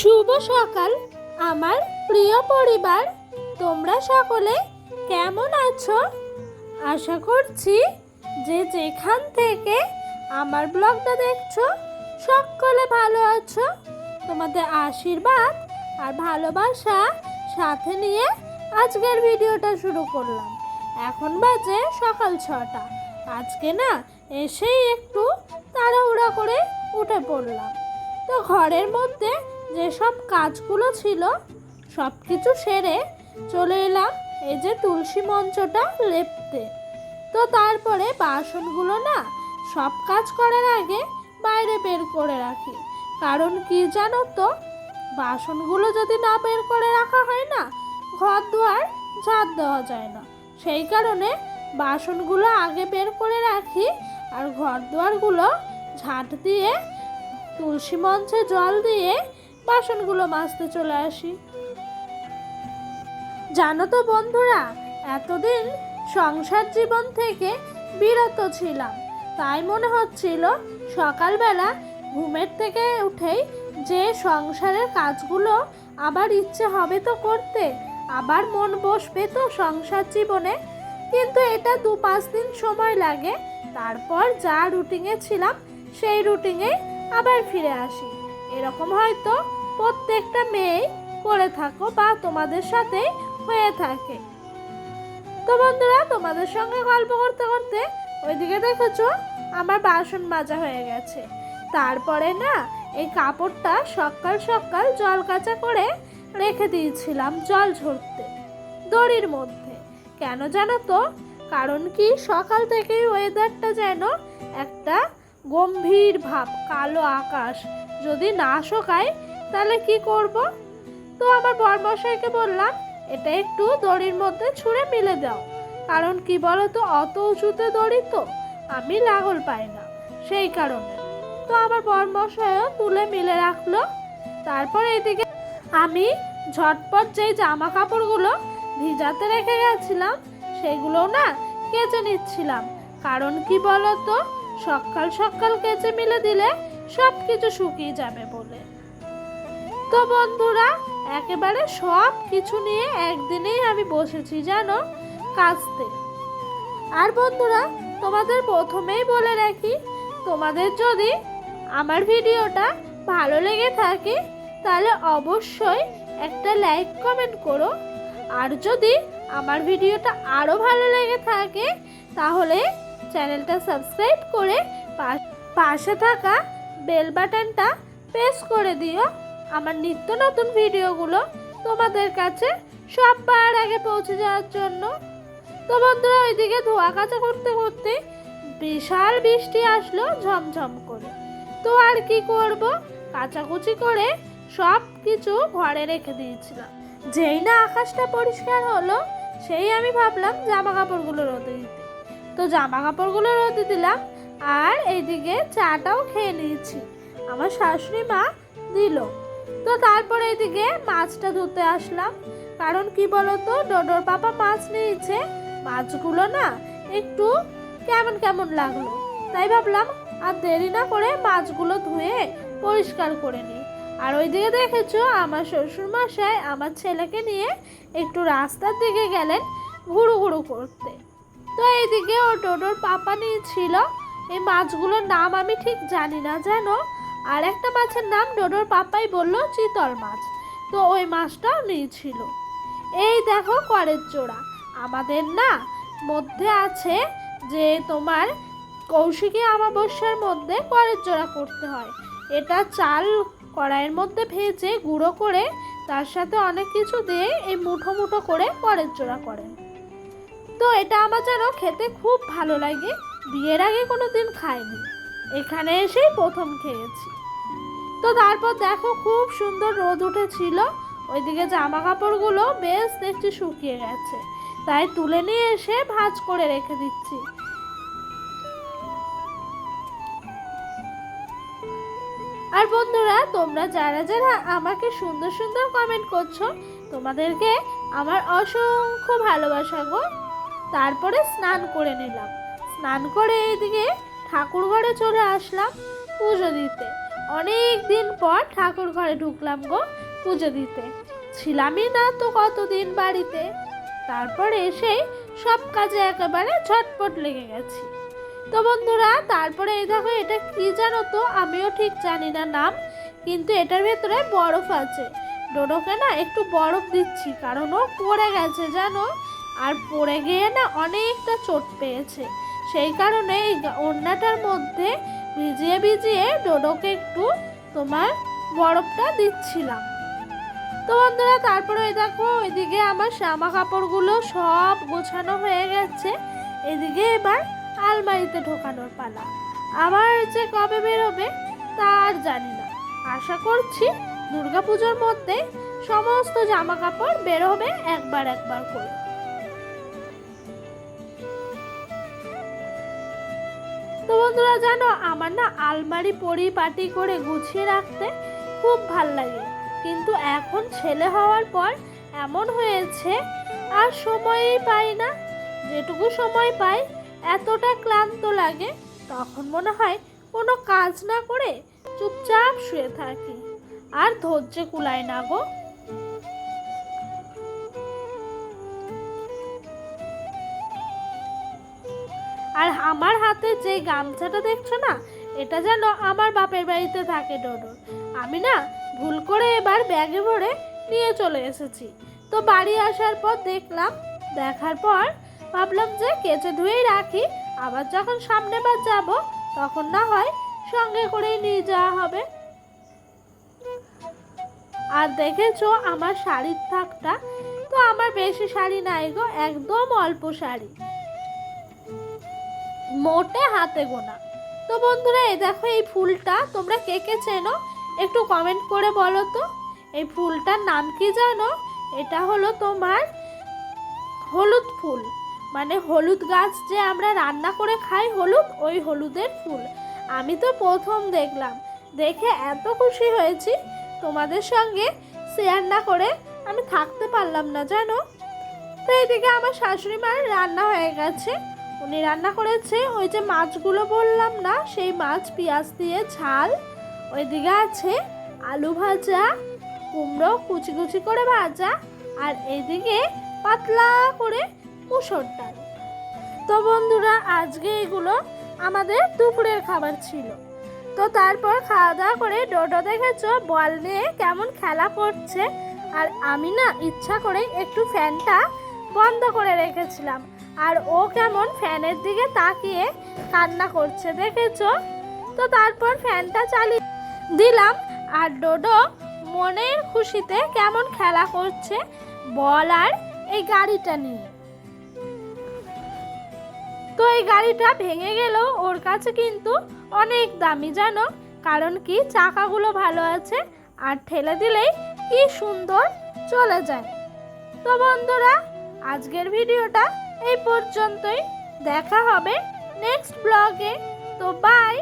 শুভ সকাল, আমার প্রিয় পরিবার। তোমরা সকলে কেমন আছো? আশা করছি যে যেখান থেকে আমার ব্লগটা দেখছ, সকলে ভালো আছো। তোমাদের আশীর্বাদ আর ভালোবাসা সাথে নিয়ে আজকের ভিডিওটা শুরু করলাম। এখন বাজে সকাল ছটা। আজকে না এসেই একটু তাড়াহুড়া করে উঠে পড়লাম। তো ঘরের মধ্যে যেসব কাজগুলো ছিল সব কিছু সেরে চলে এলাম এই যে তুলসী মঞ্চটা লেপতে। তো তারপরে বাসনগুলো না সব কাজ করার আগে বাইরে বের করে রাখি। কারণ কি জানো তো? বাসনগুলো যদি না বের করে রাখা হয় না ঘর দুয়ার ঝাড় দেওয়া যায় না। সেই কারণে বাসনগুলো আগে বের করে রাখি আর ঘর দুয়ারগুলো ঝাঁট দিয়ে, তুলসী মঞ্চে জল দিয়ে বাসনগুলো মাজতে চলে আসি। জানো তো বন্ধুরা, এতদিন সংসার জীবন থেকে বিরত ছিলাম। তাই মনে হচ্ছিল সকালবেলা ঘুমের থেকে উঠেই যে সংসারের কাজগুলো আবার ইচ্ছে হবে তো করতে, আবার মন বসবে তো সংসার জীবনে। কিন্তু এটা দু পাঁচ দিন সময় লাগে, তারপর যা রুটিনে ছিলাম, সেই রুটিনে আবার ফিরে আসি। এরকম হয়তো প্রত্যেকটা মেয়েই করে থাকো বা তোমাদের সাথে হয়ে থাকে। তো বন্ধুরা, তোমাদের সঙ্গে গল্প করতে করতে ওইদিকে দেখেছ, আমার বাসন মাজা হয়ে গেছে। তারপরে না, এই কাপড়টা সকাল সকাল জল কাচা করে রেখে দিয়েছিলাম জল ঝরতে, দড়ির মধ্যে। কেন জানো তো? কারণ কি, সকাল থেকেই ওয়েদারটা যেন একটা গম্ভীর ভাব, কালো আকাশ যদি না শোকায়, তাহলে কি করব? তো আমার বরমশাইকে বললাম, এটা একটু দড়ির মধ্যে ছুঁড়ে মিলে দাও। কারণ কি বলো তো অত উঁচুতে দড়ি তো, আমি লাগল পাই না, সেই কারণে। তো আমার বরমশাইও তুলে মিলে রাখল। তারপর এইদিকে আমি ঝটপট যেই জামা কাপড়গুলো ভিজাতে রেখে গেছিলাম, সেগুলো না কেচে নিচ্ছিলাম। কারণ কি বলো তো সকাল সকাল কেচে মিলে দিলে সব কিছু শুকিয়ে যাবে বলে। তো বন্ধুরা, একেবারে সব কিছু নিয়ে একদিনেই আমি বসেছি জানো কাচতে আর বন্ধুরা, তোমাদের প্রথমেই বলে রাখি, তোমাদের যদি আমার ভিডিওটা ভালো লেগে থাকে, তাহলে অবশ্যই একটা লাইক, কমেন্ট করো। আর যদি আমার ভিডিওটা আরও ভালো লেগে থাকে, তাহলে চ্যানেলটা সাবস্ক্রাইব করে পাশে থাকা বেল বাটনটা প্রেস করে দিও। আমার নিত্য নতুন ভিডিওগুলো তোমাদের কাছে সবার আগে পৌঁছে যাওয়ার জন্য। তো বন্ধুরা, ওইদিকে ধোয়া কাচা করতে করতে বিশাল বৃষ্টি আসলো ঝমঝম করে। তো আর কি করব? কাচাকুচি করে সব কিছু ঘরে রেখে দিয়েছিলাম। যেই না আকাশটা পরিষ্কার হলো, সেই আমি ভাবলাম জামা কাপড়গুলো রোদে দিতে। তো জামা কাপড়গুলো রোদে দিলাম আর এইদিকে চাটাও খেয়ে নিয়েছি। আমার শাশুড়ি মা দিল। তো তারপরে এদিকে মাছটা ধুতে আসলাম। কারণ কি বলতো, ডোডোর পাপা মাছ নিয়েছে। মাছগুলো না একটু কেমন কেমন লাগল। তাই ভাবলাম, আর দেরি না করে মাছগুলো ধুয়ে পরিষ্কার করে নিই। আর ওইদিকে দেখেছ, আমার শ্বশুর মশাই আমার ছেলেকে নিয়ে একটু রাস্তার দিকে গেলেন ঘুরু ঘুরু করতে। তো এইদিকে ও টোটোর পাপা নিয়েছিল। এই মাছগুলোর নাম আমি ঠিক জানি না, জানো? আর একটা মাছের নাম ডোডোর পাপাই বলল, চিতল মাছ। তো ওই মাছটাও নিয়েছিল এই দেখো করের জোড়া আমাদের না মধ্যে আছে যে তোমার কৌশিকী অমাবস্যার মধ্যে করের জোড়া করতে হয়। এটা চাল কড়াইয়ের মধ্যে ভেজে গুঁড়ো করে তার সাথে অনেক কিছু দিয়ে এই মুঠো মুঠো করে করের জোড়া করেন। তো এটা আমার যেন খেতে খুব ভালো লাগে। বিয়ের আগে কোনো দিন খাইনি। এখানে এসেই প্রথম খেয়েছি। তো তারপর দেখো খুব সুন্দর রোদ উঠেছিল। ওইদিকে জামা কাপড়গুলো বেশ দেখছি শুকিয়ে গেছে। তাই তুলে নিয়ে এসে ভাঁজ করে রেখে দিচ্ছি। আর বন্ধুরা, তোমরা যারা যারা আমাকে সুন্দর সুন্দর কমেন্ট করছ, তোমাদেরকে আমার অসংখ্য ভালোবাসা গো। তারপরে স্নান করে নিলাম। স্নান করে এইদিকে ঠাকুর ঘরে চলে আসলাম পুজো দিতে। অনেক দিন পর ঠাকুর ঘরে ঢুকলাম গো পুজো দিতে। ছিলামই না তো কতদিন বাড়িতে। তারপর এসে সব কাজে একেবারে ছটপট লেগে গেছি। তো বন্ধুরা, তারপরে এই দেখো এটা কি জানো তো? আমিও ঠিক জানি না নাম, কিন্তু এটার ভেতরে বরফ আছে। ডোডোকে না একটু বরফ দিচ্ছি, কারণ ও পড়ে গেছে জানো? আর পড়ে গিয়ে না অনেকটা চোট পেয়েছে। সেই কারণে এই ওড়নাটার মধ্যে ভিজিয়ে ভিজিয়ে ডোডোকে একটু তোমার বরফটা দিচ্ছিলাম। তো বন্ধুরা, তারপরে ওই দেখো, ওইদিকে আমার জামা কাপড়গুলো সব গোছানো হয়ে গেছে। এদিকে এবার আলমারিতে ঢোকানোর পালা। আবার যে কবে বেরোবে, তা আর জানি না। আশা করছি দুর্গাপুজোর মধ্যে সমস্ত জামা কাপড় বেরোবে একবার একবার করে। তো বন্ধুরা, জানো, আমার না আলমারি পরিপাটি করে গুছিয়ে রাখতে খুব ভালো লাগে। কিন্তু এখন ছেলে হওয়ার পর এমন হয়েছে, আর সময়ই পাই না। যেটুকু সময় পাই, এতটা ক্লান্ত লাগে, তখন মনে হয় কোনো কাজ না করে চুপচাপ শুয়ে থাকি। আর ধৈর্য কুলায় না গো। আর আমার হাতে যে গামছাটা দেখছ না, এটা যেন আমার বাপের বাড়িতে থাকে ডোডোর আমি না ভুল করে এবার ব্যাগে ভরে নিয়ে চলে এসেছি। তো বাড়ি আসার পর দেখলাম, দেখার পর ভাবলাম যে কেচে ধুয়েই রাখি, আবার যখন সামনে বার যাব, তখন না হয় সঙ্গে করেই নিয়ে যাওয়া হবে। আর দেখেছ, আমার শাড়ির থাকটা? তো আমার বেশি শাড়ি নাই গো, একদম অল্প শাড়ি। মোটে হাতে গোনা। তো বন্ধুরা, এই দেখো এই ফুলটা, তোমরা কে কে চেনো? একটু কমেন্ট করে বলো তো। এই ফুলটার নাম কি জানো? এটা হলো তোমার হলুদ ফুল। মানে হলুদ গাছ যে আমরা রান্না করে খাই হলুদ, ওই হলুদের ফুল। আমি তো প্রথম দেখলাম। দেখে এত খুশি হয়েছি। তোমাদের সঙ্গে শেয়ার না করে আমি থাকতে পারলাম না, জানো? তো এদিকে আমার শাশুড়ি মার রান্না হয়ে গেছে। উনি রান্না করেছে, ওই যে মাছগুলো বললাম না, সেই মাছ পেঁয়াজ দিয়ে ঝাল। ওইদিকে আছে আলু ভাজা, কুমড়ো কুচি কুচি করে ভাজা, আর এদিকে পাতলা করে মুসুর ডাল। তো বন্ধুরা, আজকে এগুলো আমাদের দুপুরের খাবার ছিল। তো তারপর খাওয়া দাওয়া করে ডোডো দেখেছ? বল নিয়ে কেমন খেলা করছে? আর আমি না ইচ্ছা করে একটু ফ্যানটা বন্ধ করে রেখেছিলাম। আর ও কেমন ফ্যানের দিকে তাকিয়ে কান্না করছে, দেখেছ? তো তারপর ফ্যানটা চালিয়ে দিলাম আর ডোডো মনের খুশিতে কেমন খেলা করছে বল আর এই গাড়িটা নিয়ে। তো এই গাড়িটা ভেঙে গেলেও ওর কাছে কিন্তু অনেক দামি, জানো? কারণ কি? চাকাগুলো ভালো আছে আর ঠেলে দিলেই কি সুন্দর চলে যায়। তো বন্ধুরা, আজকের ভিডিওটা এই পর্যন্তই। দেখা হবে নেক্সট ব্লগে তো বাই